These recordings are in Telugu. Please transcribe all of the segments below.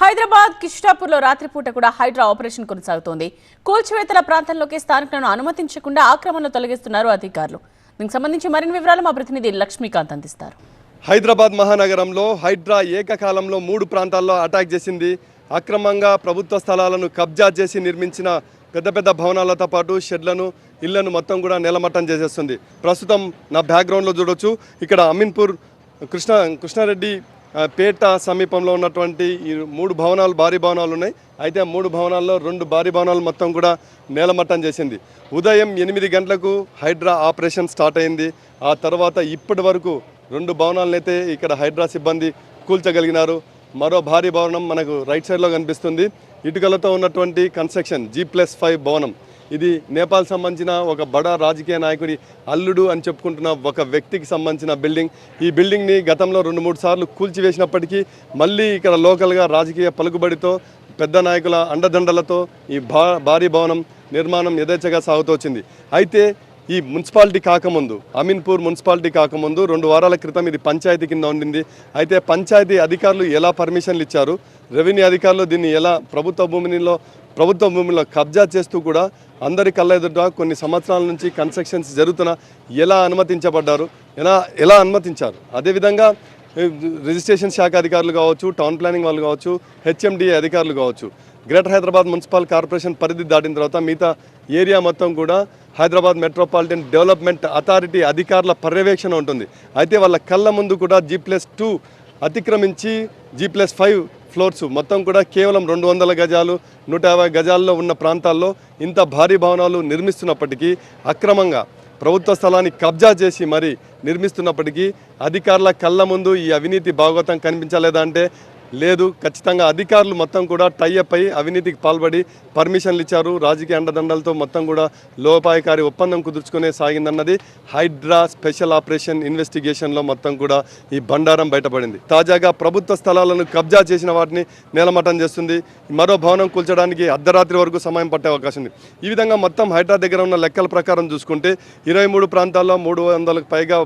హైదరాబాద్ కిష్టాపూర్లో రాత్రిపూట కూడా హైడ్రా ఆపరేషన్ కొనసాగుతోంది. కూల్చివేతల ప్రాంతంలోకి స్థానికులను అనుమతించకుండా ఆక్రమణలు తొలగిస్తున్నారు అధికారులు. దీనికి సంబంధించి మరిన్ని వివరాలు మా ప్రతినిధి లక్ష్మీకాంత్ అందిస్తారు. హైదరాబాద్ మహానగరంలో హైడ్రా ఏకకాలంలో మూడు ప్రాంతాల్లో అటాక్ చేసింది. అక్రమంగా ప్రభుత్వ స్థలాలను కబ్జా చేసి నిర్మించిన పెద్ద పెద్ద భవనాలతో పాటు షెడ్లను ఇళ్ళను మొత్తం కూడా నేలమట్టం చేసేస్తుంది. ప్రస్తుతం నా బ్యాక్గ్రౌండ్లో చూడొచ్చు. ఇక్కడ అమీన్పూర్ కృష్ణ కృష్ణారెడ్డి పేట సమీపంలో ఉన్నటువంటి ఈ మూడు భవనాలు భారీ భవనాలు ఉన్నాయి. అయితే ఆ మూడు భవనాల్లో రెండు భారీ భవనాలు మొత్తం కూడా నేలమట్టం చేసింది. ఉదయం ఎనిమిది గంటలకు హైడ్రా ఆపరేషన్ స్టార్ట్ అయింది. ఆ తర్వాత ఇప్పటి వరకు రెండు భవనాలనైతే ఇక్కడ హైడ్రా సిబ్బంది కూల్చగలిగినారు. మరో భారీ భవనం మనకు రైట్ సైడ్లో కనిపిస్తుంది. ఇటుకలతో ఉన్నటువంటి కన్స్ట్రక్షన్ జీ ప్లస్ ఫైవ్ భవనం. ఇది నేపాల్ సంబంధించిన ఒక బడా రాజకీయ నాయకుడి అల్లుడు అని చెప్పుకుంటున్న ఒక వ్యక్తికి సంబంధించిన బిల్డింగ్. ఈ బిల్డింగ్ని గతంలో రెండు మూడు సార్లు కూల్చివేసినప్పటికీ మళ్ళీ ఇక్కడ లోకల్గా రాజకీయ పలుకుబడితో పెద్ద నాయకుల అండదండలతో ఈ భా భారీ భవనం నిర్మాణం యథేచ్ఛగా సాగుతూ అయితే ఈ మున్సిపాలిటీ కాకముందు అమీన్పూర్ మున్సిపాలిటీ కాకముందు రెండు వారాల క్రితం ఇది పంచాయతీ కింద ఉండింది. అయితే పంచాయతీ అధికారులు ఎలా పర్మిషన్లు ఇచ్చారు? రెవెన్యూ అధికారులు దీన్ని ఎలా ప్రభుత్వ భూమిలో ప్రభుత్వ భూమిలో కబ్జా చేస్తూ కూడా అందరి కళ్ళ ఎదుట కొన్ని సంవత్సరాల నుంచి కన్స్ట్రక్షన్స్ జరుగుతున్న ఎలా అనుమతించబడ్డారు? ఎలా ఎలా అనుమతించారు? అదేవిధంగా రిజిస్ట్రేషన్ శాఖ అధికారులు కావచ్చు టౌన్ ప్లానింగ్ వాళ్ళు కావచ్చు హెచ్ఎండిఏ అధికారులు కావచ్చు గ్రేటర్ హైదరాబాద్ మున్సిపల్ కార్పొరేషన్ పరిధి దాటిన తర్వాత మిగతా ఏరియా మొత్తం కూడా హైదరాబాద్ మెట్రోపాలిటన్ డెవలప్మెంట్ అథారిటీ అధికారుల పర్యవేక్షణ ఉంటుంది. అయితే వాళ్ళ కళ్ళ ముందు కూడా జీ ప్లస్ టూ అతిక్రమించి జీ ప్లస్ ఫైవ్ ఫ్లోర్స్ మొత్తం కూడా కేవలం రెండు వందల గజాలు నూట యాభై గజాల్లో ఉన్న ప్రాంతాల్లో ఇంత భారీ భవనాలు నిర్మిస్తున్నప్పటికీ అక్రమంగా ప్రభుత్వ స్థలాన్ని కబ్జా చేసి మరి నిర్మిస్తున్నప్పటికీ అధికారుల కళ్ళ ముందు ఈ అవినీతి భాగవతం కనిపించలేదా అంటే లేదు ఖచ్చితంగా అధికారులు మొత్తం కూడా టైఅప్ అయి అవినీతికి పాల్పడి పర్మిషన్లు ఇచ్చారు. రాజకీయ అండదండలతో మొత్తం కూడా లోపాయకారి ఒప్పందం కుదుర్చుకునే సాగిందన్నది హైడ్రా స్పెషల్ ఆపరేషన్ ఇన్వెస్టిగేషన్లో మొత్తం కూడా ఈ బండారం బయటపడింది. తాజాగా ప్రభుత్వ స్థలాలను కబ్జా చేసిన వాటిని నేలమట్టం చేస్తుంది. మరో భవనం కూల్చడానికి అర్ధరాత్రి వరకు సమయం పట్టే అవకాశం ఉంది. ఈ విధంగా మొత్తం హైడ్రా దగ్గర ఉన్న లెక్కల ప్రకారం చూసుకుంటే ఇరవై మూడు ప్రాంతాల్లో మూడు వందలకు పైగా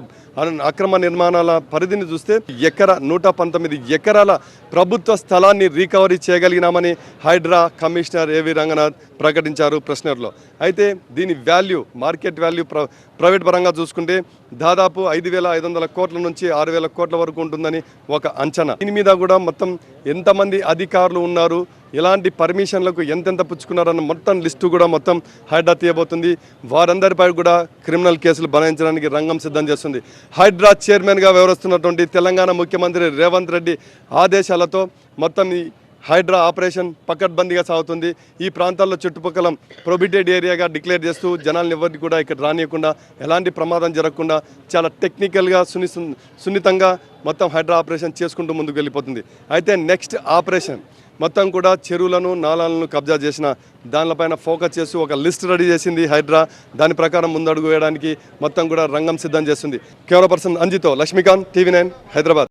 అక్రమ నిర్మాణాల పరిధిని చూస్తే ఎకరా నూట పంతొమ్మిది ఎకరాల ప్రభుత్వ స్థలాన్ని రీకవరీ చేయగలిగినామని హైడ్రా కమిషనర్ ఏవి రంగనాథ్ ప్రకటించారు ప్రశ్నర్లో అయితే దీని వాల్యూ మార్కెట్ వాల్యూ ప్ర ప్రైవేట్ పరంగా చూసుకుంటే దాదాపు ఐదు వేల ఐదు వందల కోట్ల నుంచి ఆరు వేల కోట్ల వరకు ఉంటుందని ఒక అంచనా. దీని మీద కూడా మొత్తం ఎంతమంది అధికారులు ఉన్నారు ఎలాంటి పర్మిషన్లకు ఎంతెంత పుచ్చుకున్నారన్న మొత్తం లిస్టు కూడా మొత్తం హైడ్రా తీయబోతుంది. వారందరిపై కూడా క్రిమినల్ కేసులు బనాయించడానికి రంగం సిద్ధం చేస్తుంది. హైడ్రా చైర్మన్గా వ్యవహరిస్తున్నటువంటి తెలంగాణ ముఖ్యమంత్రి రేవంత్ రెడ్డి ఆదేశాలతో మొత్తం ఈ హైడ్రా ఆపరేషన్ పకడ్బందీగా సాగుతుంది. ఈ ప్రాంతాల్లో చుట్టుపక్కల ప్రొబిటెడ్ ఏరియాగా డిక్లేర్ చేస్తూ జనాలను ఎవరిని కూడా ఇక్కడ రానియకుండా ఎలాంటి ప్రమాదం జరగకుండా చాలా టెక్నికల్గా సుని సున్నితంగా మొత్తం హైడ్రా ఆపరేషన్ చేసుకుంటూ ముందుకు వెళ్ళిపోతుంది. అయితే నెక్స్ట్ ఆపరేషన్ మొత్తం కూడా చెరువులను నాలాలను కబ్జా చేసిన దానిపైన ఫోకస్ చేసి ఒక లిస్ట్ రెడీ చేసింది హైడ్రా. దాని ప్రకారం ముందడుగు వేయడానికి మొత్తం కూడా రంగం సిద్ధం చేస్తుంది. కెమెరా పర్సన్ అంజితో లక్ష్మీకాంత్ టీవీ నైన్ హైదరాబాద్.